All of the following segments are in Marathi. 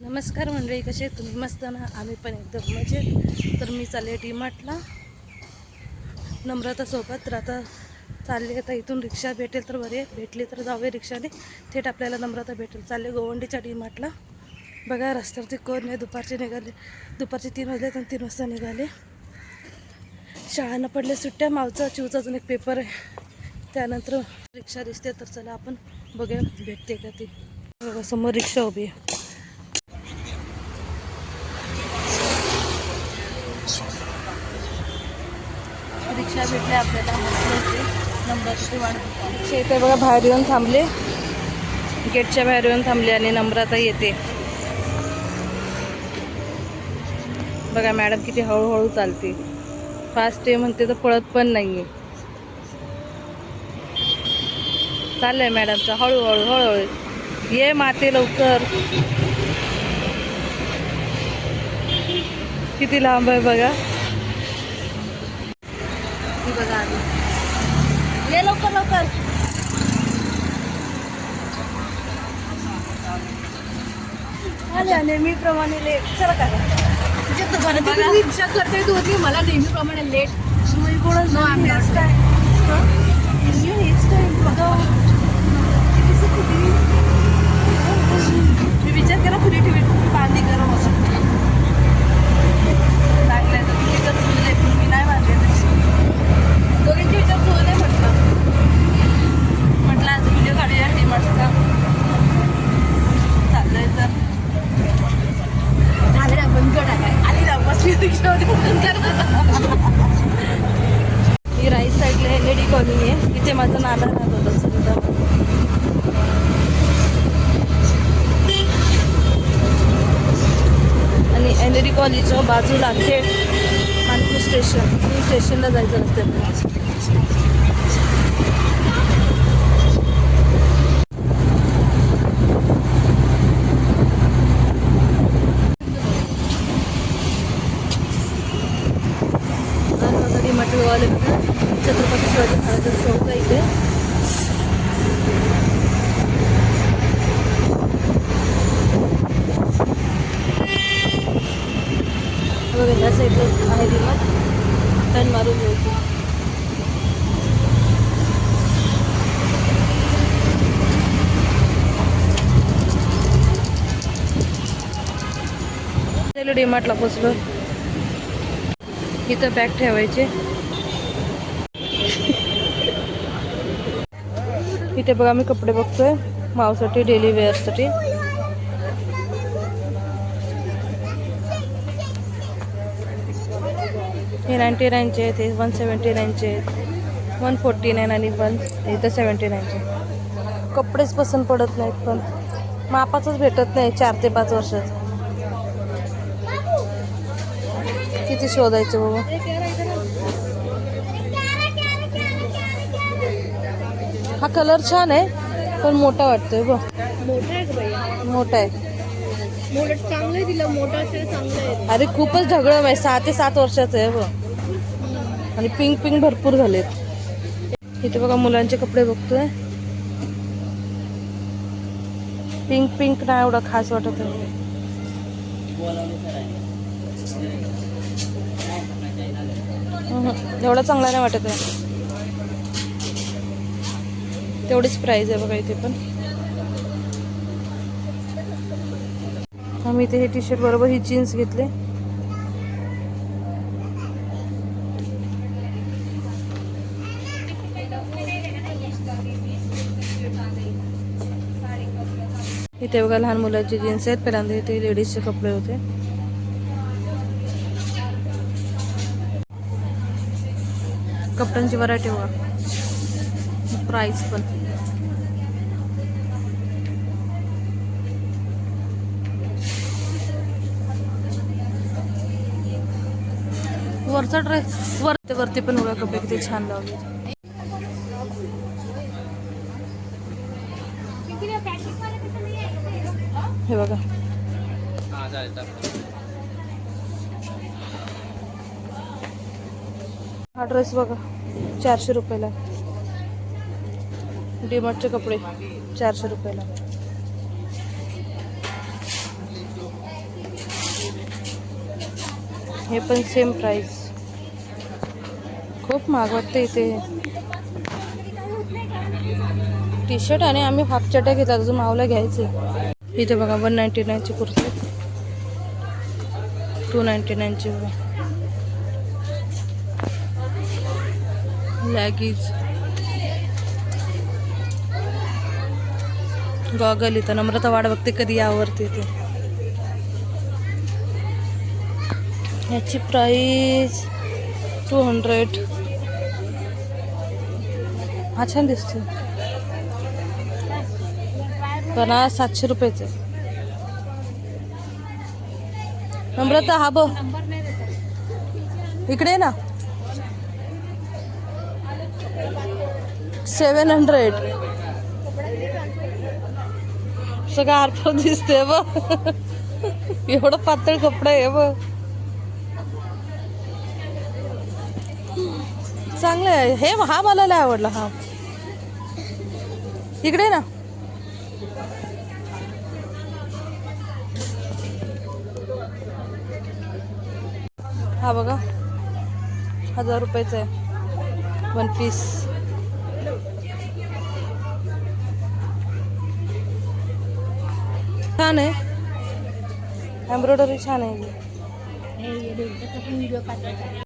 नमस्कार मंडळी कसे तुम्ही? मस्त ना? आम्ही पण एकदम मजेत. तर मी चालले डीमार्टला. नम्रतासोबत तर आता चालले आता इथून रिक्षा भेटेल तर बरे. भेटली तर जाऊया रिक्षाने. थेट आपल्याला नम्रता भेटेल. चालले गोवंडीच्या डीमार्टला. बघा रस्त्यावरती कोण नाही. दुपारचे निघाले. दुपारचे तीन वाजले तर तीन वाजता निघाले. शाळांना पडले सुट्ट्या. मावचा चिवचा अजून एक पेपर आहे. त्यानंतर रिक्षा दिसते. तर चला आपण बघूया. भेटते का ती? बघा, समोर रिक्षा उभी आहे. रिक्षा भेटले आपल्याला. नंबर नंबरची रिक्षा इथे बघा बाहेर येऊन थांबले. गेटच्या बाहेर येऊन थांबले आणि नम्रता येते. बघा मॅडम किती हळूहळू चालते. फास्ट आहे म्हणते तर पळत पण नाहीये. चाललंय मॅडमचं हळूहळू हळूहळू. ये माते लवकर. किती लांब आहे बघा. ती बघा आली ये लवकर लवकर. आल्या नेहमीप्रमाणे लेट चला का रिक्षा करते? तू होती मला नेहमीप्रमाणे लेट मी कोणाच I'm not. मी विचार केला खुली ठेवी बांधली गरम असं लागलाय तर तिथे मी नाही बांधले तशी दोघींचे विचार चुलले म्हटलं. म्हटलं आज व्हिडिओ काढूया डिमार्टचा चाललंय तर. झालं ना बंद टाकाय आली ना बसली रिक्षामध्ये बंद कर ही राईट साईडला एल डी कॉलनी आहे. इथे माझं नाना राहत होतं सुविधा आणि एल डी कॉलनीच्या बाजूला थेट मानपूर स्टेशन स्टेशनला जायचं रस्त्यात. Thank you. डीमार्टला पोचलो. इथं बॅग ठेवायचे. इथे बघा मी कपडे बघतोय मावसाठी डेली वेअरसाठी हे नाईन्टी नाईनचे आहेत हे वन सेवन्टी नाईनचे आहेत. वन फोर्टी नाईन आणि वन इथं सेवन्टी नाईनचे कपडेच पसंत पडत नाहीत पण मापाचंच भेटत नाही चार ते पाच वर्षाचं. किती शोधायचे बाबा? हा कलर छान आहे पण मोठा वाटतोय बघ. मोठा आहे. मोठा आहे चांगलं चांगलं अरे खूपच ढगळम आहे सहा ते सात वर्षाचं आहे बघ. आणि पिंक पिंक भरपूर झालेत. इथे बघा मुलांचे कपडे बघतोय. पिंक पिंक नाही एवढा खास वाटत आहे. एवढा चांगला नाही वाटत आहे. तेवढीच प्राईज आहे बघा इथे पण. आम्ही इथे हे टी शर्ट बरोबर ही जीन्स घेतले. इथे बघा लहान मुलांचे जीन्स आहेत. पहिल्यांदा इथे लेडीजचे कपडे होते. कपड्यांची व्हरायटी बघा प्राइस पण. वरचा ड्रेस वरती वरती पण बघा कपडे किती छान लावले हे बघा. हा ड्रेस बघा चारशे रुपयाला. डीमार्टचे कपडे चारशे रुपयाला. हे पण सेम प्राईस खूप महाग वाटते इथे. टी शर्ट आणि आम्ही हाफ चट्या घेतात अजून मावला घ्यायचे. इथे बघा वन नाईन्टी नाईनची कुर्ती. टू नाईन्टी नाईनची बघा. लॅगीज गॉगल इथं नम्रता वाट बघते कधी यावरती ते. याची प्राईज टू हंड्रेड हा छान दिसतो पण हा सातशे रुपयाचं नम्रता हा बघ. इकडे ना. Seven hundred. सगळं आरपार दिसते बघ. एवढं पातळ कपडा आहे बघ. चांगलं आहे. हे हा मला लय आवडला हा. इकडे ना. हा बघा. हजार रुपयाचा आहे. वन पीस छान आहे. एम्ब्रॉयडरी छान आहे.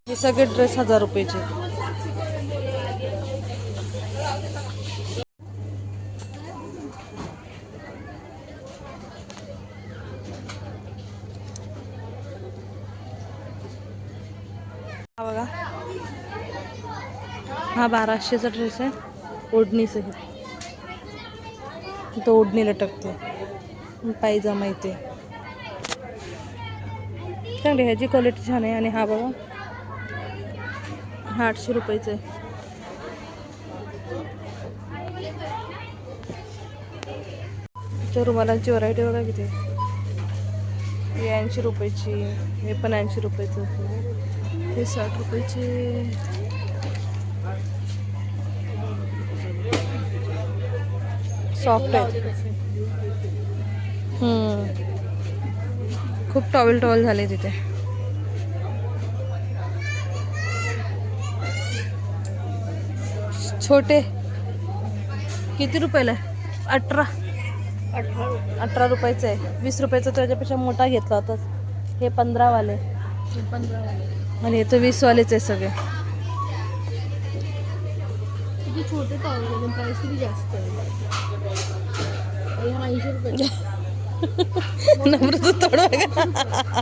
हे सगळे ड्रेस हजार रुपयाचे. बघा. हा बाराशेचा ड्रेस आहे. ओढणी तो ओढणी लटकते. पायजामा इथे चांगली ह्याची क्वालिटी छान आहे. आणि हा बघा. हा आठशे रुपयाचा आहे. त्या रुमालांची व्हरायटी बघा किती आहे. ही ऐंशी रुपयाची हे पण ऐंशी रुपयाचं हे साठ रुपयाचे. सॉफ्ट आहे हम्म. खूप टॉवेल टॉवेल झाले तिथे. छोटे. किती रुपयाला आहे? अठरा. अठरा रुपयाचं आहे. वीस रुपयाचा त्याच्यापेक्षा मोठा घेतला होता हे पंधरावाले. आणि हे तर वीसवालेच आहे सगळे. छोटे छोटे पण प्राइस किती जास्त आहे हे ऐंशी रुपये. नम्रता थोडं बघा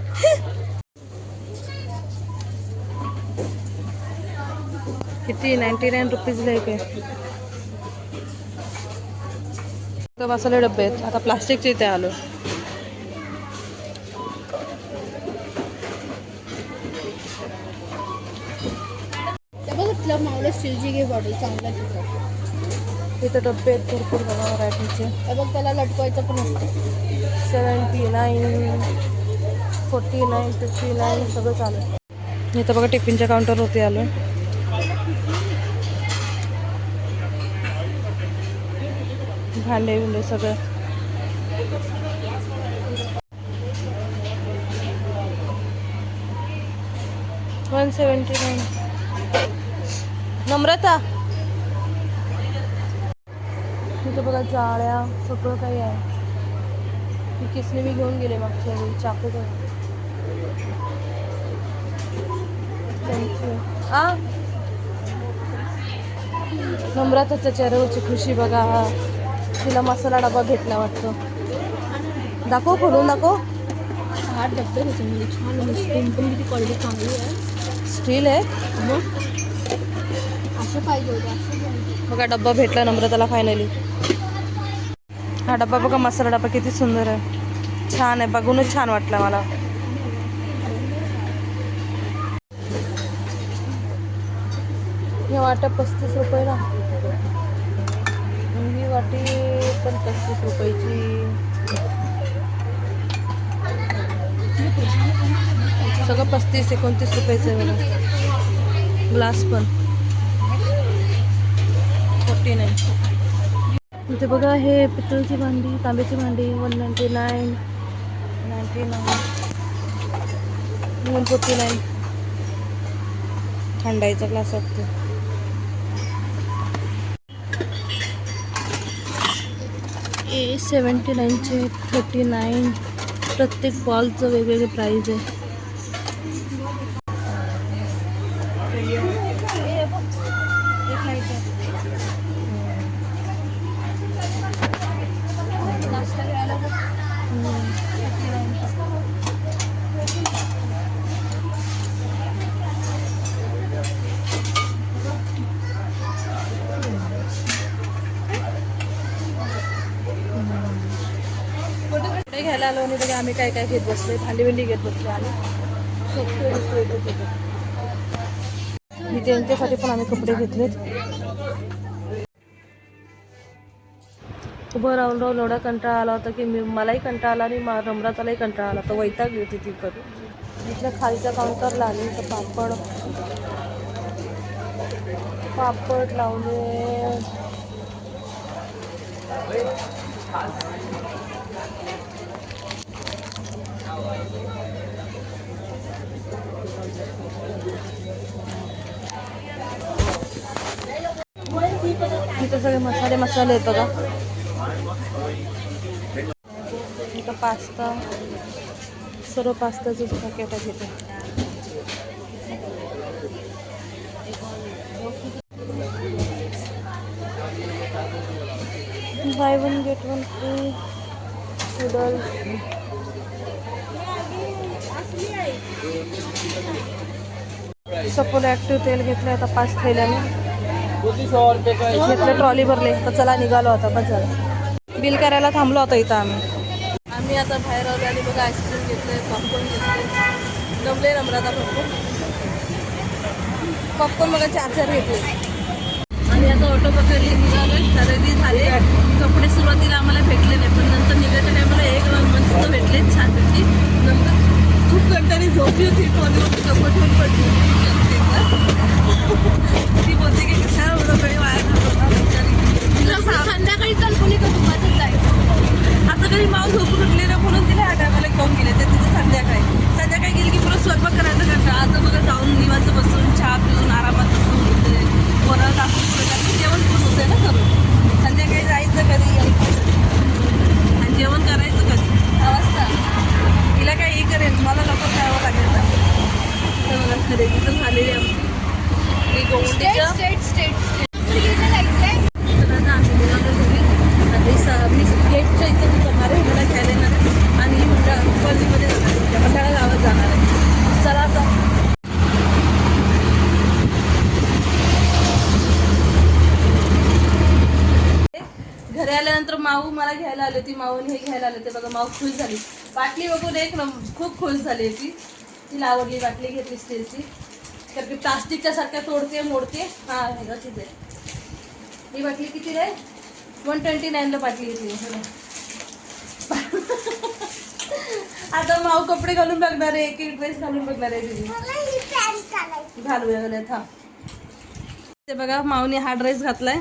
किती? नाईन्टी नाईन रुपीजला एक आहे. मसाले डब्बे आहेत. आता प्लास्टिकचे इथे आलो. मावलं स्टीलची घे बॉटल चांगला तिथं इथं डबे आहेत भरपूर बघा व्हरायटीचे. हे बघ त्याला लटकवायचं पण असतं. Seventy nine forty nine fifty nine सगळं चालू इथं बघा टिफिनच्या काउंटरवरती आलो भांडे बिंडे सगळं. One seventy nine. नम्रता. इथं बघा जाळ्या सगळं काही आहे. ही किसने मी घेऊन गेले मागच्या वेळी चाकू पण. आ? नम्रताच्या चेहऱ्यावरची खुशी बघा. तिला मसाला डबा भेटला वाटतं. दाखव खोलून दाखव. सहा डब्बे छान क्वालिटी चांगली आहे. स्टील आहे मग असं पाहिजे होतं असं पाहिजे बघा डब्बा भेटला नम्रताला फायनली हा डब्बा बघा मसाला डब्बा किती सुंदर आहे. छान आहे बघूनच छान वाटलं मला. हे वाटा पस्तीस रुपयाला आणि ही वाटी पण पस्तीस रुपयाची. सगळं पस्तीस एकोणतीस रुपयाचं ग्लास पण. फोर्टी नाईन इथे बघा हे पितळची भांडी तांब्याची भांडी one ninety nine. Ninety nine one forty nine. थंडाईचा glass वाटतो ए सेवन्टी नाईनचे थर्टी नाईन. प्रत्येक बॉलचं वेगवेगळे प्राईज आहे कपडे घ्यायला आलो आणि बघा आम्ही काय काय घेत बसलो भांडी बिंडी घेत बसलो आम्ही. सगळे मी त्यांच्यासाठी पण आम्ही कपडे घेतलेत. उभं राहून राहून एवढा कंटाळा आला होता की मी मलाही कंटाळा आला आणि मा कंटाळा आला. तर वैताग होती ती करून इथल्या खालच्या काउंटरला आली. तर पापड पापड लावले. इथं सगळे मसाले मसाले आहेत बघा इथं पास्ता सर्व पास्ताचे पॅकेट आहे तिथे buy one get one free noodles Saffola active तेल घेतलं आता पाच थैल्याने घेतले ट्रॉली भरले तर चला निघालो आता पण चला. बिल करायला थांबलो होता इथं आम्ही. आम्ही आता बाहेर आलो आणि बघा आईस्क्रीम घेतलंय पॉपकॉर्न घेतले जमले नम्रता पॉपकॉर्न पॉपकॉर्न बघा चार चार घेतले. आणि आता ऑटो पकडली निघालो खरेदी झाले. कपडे सुरुवातीला आम्हाला भेटले नाही पण नंतर निघायच्या टायमाला एक मस्त भेटले छान भेटली नंतर खूप कंटाळी झोपली होती ट्रॉलीवरती कपडून ठेवून पडली. ती बोलते की कशाला एवढा वेळ वाया घालवता संध्याकाळी चल कोणी का दुपारच जायचं? आता कधी माऊ झोपून उठली ना म्हणून तिला आठावायला घेऊन गेले. ते तिथे संध्याकाळी. संध्याकाळी गेली की पुढं स्वयंपाक करायचा कंटाळा आता बघा जाऊन निवांत बसून चहा पिऊन आरामात बसून होते पोरं टाकून पुढे टाकून जेवण पण होतंय ना करून संध्याकाळी जायचं कधी यायचं आणि जेवण करायचं कधी दहा वाजता तिला काय हे करेल मला लवकर खावं लागेल ना तर बघा खरेदी तर झालेली आहे आमची मी गोवंडीच्या स्टेट स्टेट स्टेट जायचंय तर आता आम्ही निघालो घरी आता ही सा- मी गेटच्या इथं मी जाणार आहे मला घ्यायला येणार आहे आणि मंडळा कॉलनीमध्ये जाणार आहे त्या मंडळा गावात जाणार आहे चला आता घरी आल्यानंतर माऊ मला घ्यायला आली होती माऊने हे मग खुश झाली. बाटली बघून एक खूप खुश झाली ती तिला आवडली बाटली घेतली स्टीलची. तर ती प्लास्टिकच्या सारख्या तोडते मोडते. हा अशीच आहे ही बाटली किती रे? वन ट्वेंटी नाईनला बाटली घेतली आता माऊ कपडे घालून बघणार आहे एक एक ड्रेस घालून बघणार आहे तिने. घालूया घालूया थांब. ते बघा माऊने हा ड्रेस घातलाय.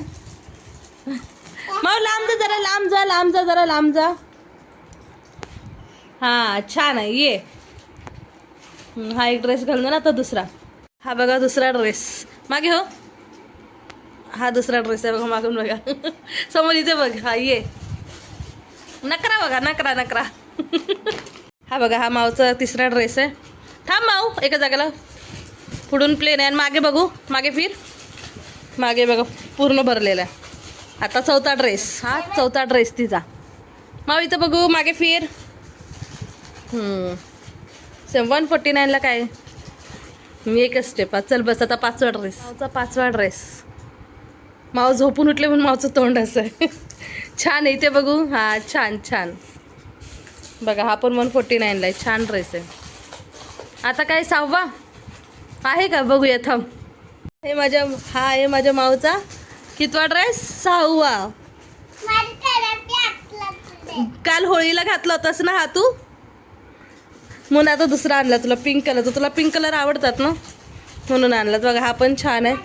माऊ लांब जा जरा लांब जा लांब जा जरा लांब जा. हा छान आहे ये. हा एक ड्रेस घालून ना आता दुसरा. हा बघा दुसरा ड्रेस मागे हो. हा दुसरा ड्रेस आहे बघा मागून बघा. समोर इथे बघ. हा ये. नकरा बघा नकरा नकरा. हा बघा हा माऊचा तिसरा ड्रेस आहे. थांब माऊ एका जागेला. पुढून प्लेन आहे. आणि मागे बघू. मागे फिर. मागे बघा पूर्ण भरलेला आहे. आता चौथा ड्रेस हा चौथा ड्रेस तिचा. माऊ इथं बघू. मागे फिर. वन फोर्टी नाईनला काय? मी एकच स्टेप आहे चल बस. आता पाचवा ड्रेस माऊचा पाचवा ड्रेस माऊ झोपून उठले म्हणून माऊचं तोंड असं आहे. छान आहे इथे बघू. हां छान छान. बघा हा पण वन फोर्टी नाईनला आहे. छान ड्रेस आहे. आता काय सहावा? आहे का? बघूया थांब. हे माझ्या हा आहे माझ्या माऊचा कितवा ड्रेस सहावा. काल होळीला घातला होतास ना हा तू? म्हणून आता दुसरा आणला तुला पिंक कलरचा तुला पिंक कलर आवडतात ना म्हणून आणला. बघा हा पण छान आहे.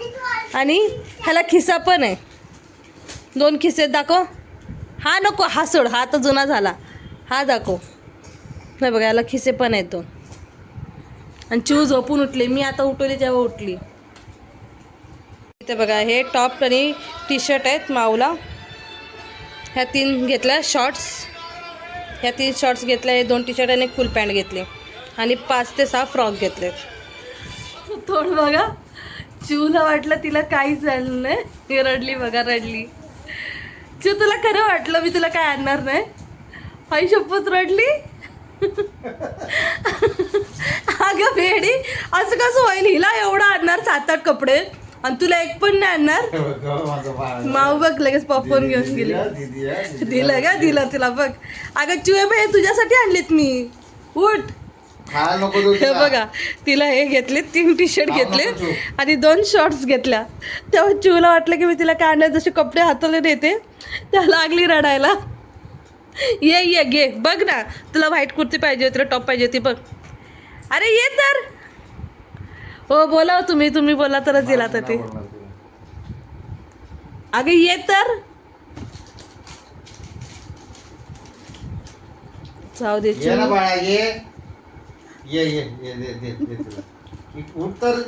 आणि ह्याला खिसा पण आहे. दोन खिसे आहेत, दाखव. हा नको हा सोड हा तर जुना झाला. हा दाखव. नाही बघा याला खिसे पण आहेत दोन. आणि चिव झोपून उठले. मी आता उठवली तेव्हा उठली. इथे बघा हे टॉप आणि टी शर्ट आहेत माऊला. ह्या तीन घेतल्या शॉर्ट्स ह्या तीन शॉर्ट्स घेतल्या हे दोन टी शर्ट आणि एक फुल पॅन्ट घेतली. आणि पाच ते सहा फ्रॉक घेतले. थोडं बघा. चिवला वाटलं तिला काहीच झालं नाही. ती रडली बघा रडली. चिव तुला खरं वाटलं मी तुला काय आणणार नाही? आई शपथ रडली? अगं भेडी असं कसं होईल? हिला एवढं आणणार सात आठ कपडे? आणि तुला एक पण नाही आणणार? माऊ बघ लगेच पॉपकॉर्न घेऊन गेली. दिलं का दिलं तिला बघ. अगं चिवे बाई तुझ्यासाठी आणलेत मी. उठ. हे. बघा तिला हे घेतले तीन टी शर्ट घेतले. आणि दोन शॉर्ट्स घेतल्या. तेव्हा चिवला वाटलं की मी तिला काय आणणार जसे कपडे हाताला नेते त्या लागली रडायला. ये ये घे. बघ ना तुला व्हाईट कुर्ती पाहिजे होती टॉप पाहिजे होती बघ. अरे ये तर. हो बोला हो तुम्ही तुम्ही बोला तरच दिला तर ते. अगं ये तर जाऊ दे ये ना चिऊ. बाळा ये ये ये ये दे दे दे तिला. इ- उठ तर.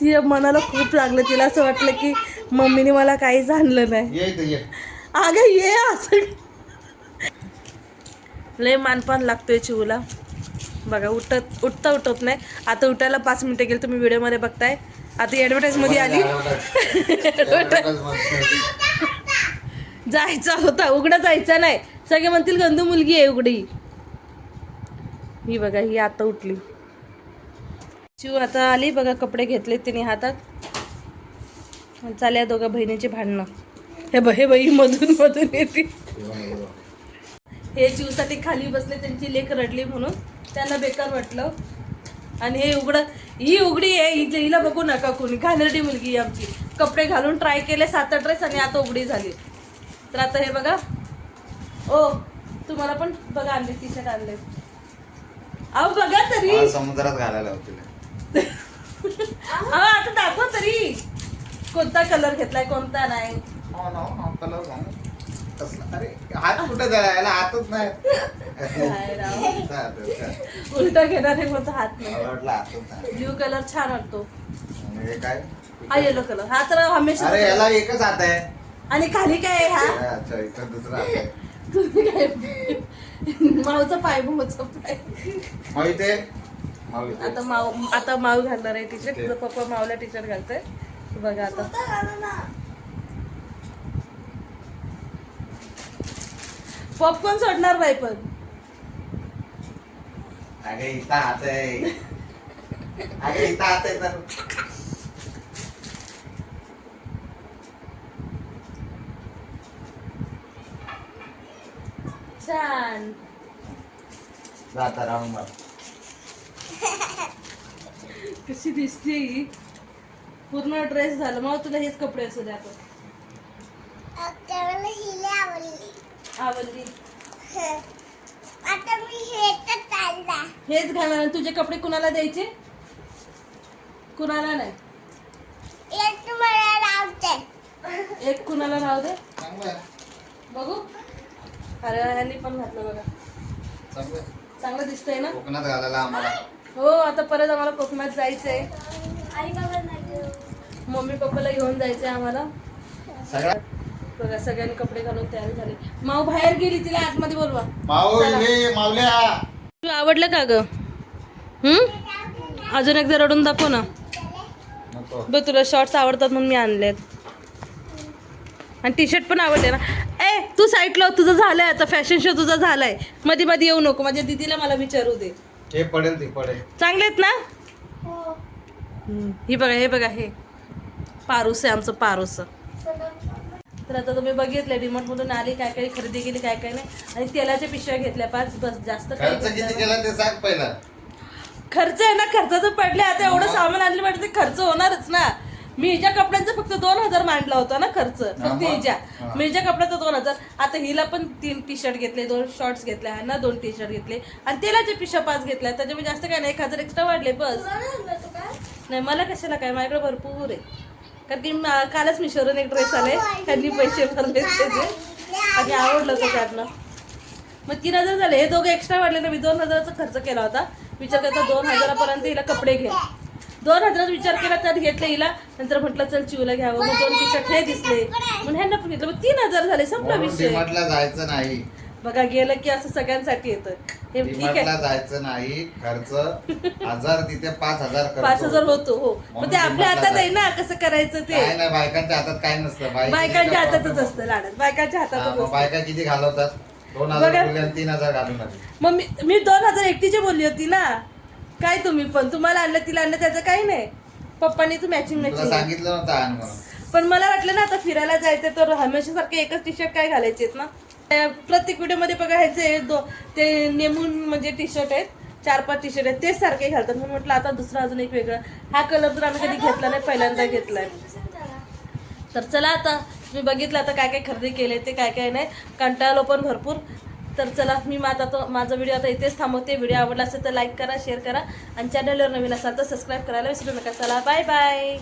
तिच्या मनाला खूप लागलं तिला असं वाटलं की मम्मीने मला काहीच आणलं नाही ये इथं ये अगं ये असं लय मानपान लागतोय चिवला बघा उठत उठता उठत नाही. आता उठायला पाच मिनिटं गेली तुम्ही व्हिडिओमध्ये बघताय. आता ॲडव्हर्टाईजमध्ये आली. जायचा होता उघडा जायचा नाही. सगळे म्हणतील गंदू मुलगी आहे उघडी. ही बघा ही आता उठली. चिव आता आली बघा कपडे घेतले तिने हातात. चाल्या दोघा बहिणीची भांडणं. हे ब हे बाई मधून मधून येते. हे चिवसाठी खाली बसले त्यांची लेख रडली म्हणून. त्यांना बेकार वाटलं. आणि हे उघडं ही उघडी आहे हिला हिला बघू नका कोणी. घाणेरडी मुलगी आहे आमची. कपडे घालून ट्राय केले सात आठ ड्रेस आणि आता उघडी झाली. तर आता हे बघा. ओ तुम्हाला पण बघा आणले टी शर्ट आणले. अहो बघा तरी. समुद्रात घालायला अहो आता दाखवा तरी. कोणता कलर घेतलाय कोणता नाही? अरे हात कुठे जायला हातच नाही. काय राव. चालेल, चालेल. उलटा घेणार आहे कोणता हात नाही. मला वाटलं हातच नाही. ब्ल्यू कलर छान वाटतो. आणि हे काय? हा येलो कलर हा तर हमेशा अरे याला एकच हात आहे. आणि खाली काय आहे हा? अच्छा इथं दुसरा हात आहे. तुम्ही काय माऊचा पाय भाऊचा पाय. मग इथे मग इथे आता माऊ आता माऊ घालणार आहे टी शर्ट तुझा पप्पा माऊला टी शर्ट घालतोय. बघा आता. पॉपकॉर्न सोडणार बाई पण. अगे इथं हात आहे. अगे इथं हात आहे तर. छान. जाता राहून मार कशी दिसते ही. पूर्ण ड्रेस झालं. मग तुला हेच कपडे असू द्या आपण हिले आवडली. आवडली. आता मी हे तर चालला. हेच घालणार आणि तुझे कपडे कुणाला द्यायचे? कुणाला नाही. एक मला लावते. एक कुणाला राहू दे. चांगलं आहे. बघू. अरे ह्यांनी पण घातलं बघा. चांगलं आहे. चांगलं दिसतंय ना? कोकणात घालायला आम्हाला. हो आता परत आम्हाला कोकणात जायचंय. आई बाबा नाही मम्मी पप्पाला घेऊन जायचंय आम्हाला. सगळ्या बघा सगळ्यांनी कपडे घालून तयार झाले. माऊ बाहेर गेली तिला आतमध्ये बोलवा. माऊ मावल्या. आवडलं का ग? हम्म अजून एकदा रडून दाखव ना. बघ तुला शॉर्ट्स आवडतात म्हणून मी आणलेत. आणि टी शर्ट पण आवडले ना. ए तू साईडला हो, तुझं झालंय आता. फॅशन शो तुझा झालाय. मध्ये मध्ये येऊ नको माझ्या दिदीला मला विचारू दे. हे पडेल ते पडेल. चांगले आहेत ना? हो. हम्म, ही बघा हे बघा हे. पारूस आहे आमचं पारूस. तर आता तुम्ही बघितलं मधून आली काय काय खरेदी केली काय काय नाही. आणि तेलाच्या पिशव्या घेतल्या पाच बस जास्त काही खर्च घेतला किती नाही. केला ते सांग पहिला. खर्च आहे ना खर्चाचं पडले आता एवढं सामान आणलं म्हणजे ते खर्च होणारच ना. मी हिच्या कपड्यांचा फक्त दोन हजार मांडला होता ना खर्च. फक्त मग? हिच्या हा. मी हिच्या कपड्याचा दोन हजार. आता हिला पण तीन टी शर्ट घेतले दोन शॉर्ट्स घेतले ना दोन टी शर्ट घेतले. आणि तेलाच्या पिशव्या पाच घेतल्या त्याच्यामुळे जास्त काय नाही एक हजार एक्स्ट्रा वाढले बस. नाही मला कशाला काय? माझ्याकडे भरपूर आहे. कारण की कालच मी शोरून एक ड्रेस आले त्यांनी पैसे भरले त्याचे. आणि आवडलं होतं त्यांना मग तीन हजार झाले. हे दोघं एक्स्ट्रा वाढले ना मी दोन हजाराचा खर्च केला होता. विचार करता दोन हजारापर्यंत हिला कपडे घे. दोन हजारात विचार केला तर घेतलं हिला. नंतर म्हटलं चल चिवला घ्यावं. मग दोन टी शर्ट हे दिसले. म्हणून ह्यांना पण घेतलं. मग तीन हजार झाले. संपला विषय. डीमार्टला जायचं नाही. बघा गेलं की असं सगळ्यांसाठी येतं. हे ठीक आहे. जायचं नाही खर्च हजार तिथे पाच हजार खर्च पाच हजार होतो हो. मग ते आपल्या हातात आहे ना कसं करायचं काय ते नाही बायकांच्या हातात काय नसतं. बाई- बायकांच्या हातातच असतं लाडत. बायकांच्या हा, हातातच असतं बायका किती घालवतात? दोन बघा. हजार तीन हजार घालून आले. मग मी मी दोन हजार एकटीची बोलली होती ना. काय तुम्ही पण? तुम्हाला आणलं तिला आणलं त्याचं काही नाही. पप्पानी तू मॅचिंग तुला मॅचिंग सांगितलं नव्हतं आण म्हणून. पण मला वाटलं ना आता फिरायला जायचं तर हमेशा सारखे एकच टी शर्ट काय घालायचे ना? प्रत्येक व्हिडिओमध्ये बघा ह्याचे दो ते नेमून म्हणजे टी शर्ट आहेत चार पाच टी शर्ट आहेत तेच सारखे घालतात. म्हणून म्हटलं आता दुसरा अजून एक वेगळा. हा कलर तर आम्ही कधी घेतला नाही पहिल्यांदा घेतलाय. तर चला आता मी बघितलं आता काय काय खरेदी केले ते काय काय नाही. कंटाळलो पण भरपूर. तर चला मी मग आता तो माझा व्हिडिओ आता इथेच थांबवते. व्हिडिओ आवडला असेल तर लाईक करा शेअर करा. आणि चॅनलवर नवीन असाल तर सबस्क्राईब करायला विसरू नका. चला बाय बाय